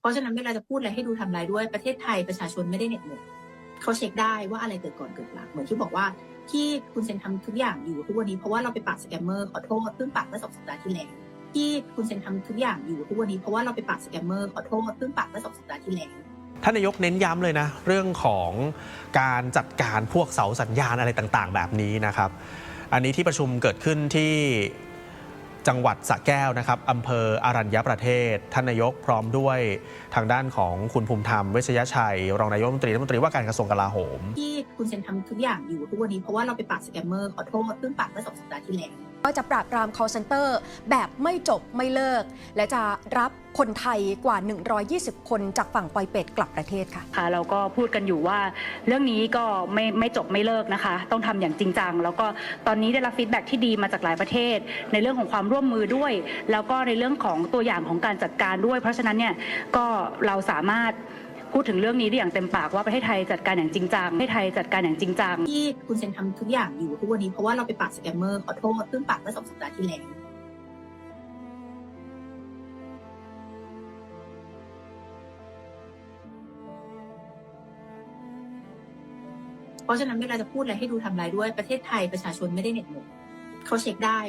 เพราะฉะนั้นเวลาจะพูดอะไรให้ดูทำลายด้วยประเทศไทยประชาชนไม่ได้เหน็ดเหนื่อยเขาเช็คได้ว่าอะไรเกิดก่อนเกิดหลังเหมือนที่บอกว่าที่คุณเซนทำทุกอย่างอยู่ทุกวันนี้เพราะว่าเราไปปราบสแกมเมอร์ขอโทษเพิ่งปราบเมื่อสองสัปดาห์ที่แล้วที่คุณเซนทำทุกอย่างอยู่ทุกวันนี้เพราะว่าเราไปปราบสแกมเมอร์ขอโทษเพิ่งปราบเมื่อสองสัปดาห์ที่แล้วท่านนายกเน้นย้ำเลยนะ เรื่องของการจัดการพวกเสาสัญญาณอะไรต่างๆ แบบนี้นะครับ อันนี้ที่ประชุมเกิดขึ้นที่ จังหวัดสระแก้วนะครับอำเภออารัญญประเทศ ท่านนายกพร้อมด้วยทางด้านของคุณภูมิธรรมเวชยชัย รองนายกรัฐมนตรีรัฐมนตรีว่าการกระทรวงกลาโหม ที่คุณเซนทำทุกอย่างอยู่ทุกวันนี้เพราะว่าเราไปปราบสแกมเมอร์ขอโทษเพิ่งปราบเมื่อสองสัปดาห์ที่แล้ว ก็จะปราบปราม call center แบบไม่จบไม่เลิก และจะรับคนไทยกว่า 120 คนจากฝั่งปอยเป็ดกลับประเทศค่ะค่ะเราก็พูดกันอยู่ว่า เรื่องนี้ก็ไม่ไม่จบไม่เลิกนะคะ ต้องทำอย่างจริงจัง แล้วก็ตอนนี้ได้รับฟีดแบ็ที่ดีมาจากหลายประเทศ ในเรื่องของความร่วมมือด้วย แล้วก็ในเรื่องของตัวอย่างของการจัดการด้วย เพราะฉะนั้นเนี่ยก็เราสามารถ พูดถึงเรื่องนี้ได้อย่างเต็มปากว่าประเทศไทยจัดการอย่างจริงจังประเทศไทยจัดการอย่างจริงจังที่คุณเซนทำทุกอย่างอยู่ทุกวันนี้เพราะว่าเราไปปราบสแกมเมอร์ขอโทษเพิ่งปราบเมื่อสองสัปดาห์ที่แล้วเพราะฉะนั้นเวลาจะพูดอะไรให้ดูทำลายด้วยประเทศไทยประชาชนไม่ได้เหน็ดหนื่อยเขาเช็คได้